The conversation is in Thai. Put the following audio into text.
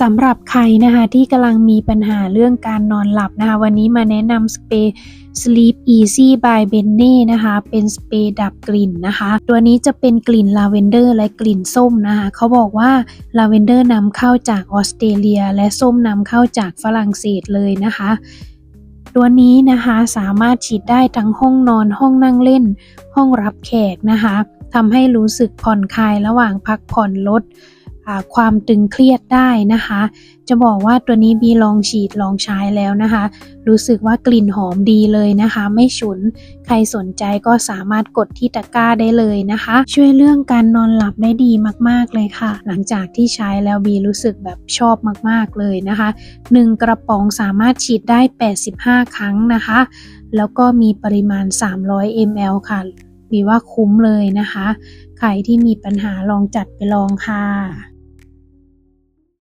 สำหรับใครนะคะที่กำลังมีปัญหาเรื่องการนอนหลับนะคะวันนี้มาแนะนำสเปรย์ Sleep Easy by b e n n e นะคะเป็นสเปรย์ดับกลิ่นนะคะ ตัวนี้จะเป็นกลิ่นลาเวนเดอร์และกลิ่นส้มนะคะเขาบอกว่าลาเวนเดอร์นำเข้าจากออสเตรเลีย และส้มนำเข้าจากฝรั่งเศสเลยนะคะ ตัวนี้นะคะสามารถฉีดได้ทั้งห้องนอนห้องนั่งเล่น ห้องรับแขกนะคะทำให้รู้สึกผ่อนคลายระหว่างพักผ่อนลด ความตึงเครียดได้นะคะ จะบอกว่าตัวนี้บีลองฉีดลองใช้แล้วนะคะ รู้สึกว่ากลิ่นหอมดีเลยนะคะ ไม่ฉุน ใครสนใจก็สามารถกดที่ตะกร้าได้เลยนะคะ ช่วยเรื่องการนอนหลับได้ดีมากๆเลยค่ะ หลังจากที่ใช้แล้วบีรู้สึกแบบชอบมากๆเลยนะคะ 1 กระป๋องสามารถฉีดได้ 85 ครั้งนะคะ แล้วก็มีปริมาณ 300 ml ค่ะบีว่าคุ้มเลยนะคะ ใครที่มีปัญหาลองจัดไปลองค่ะ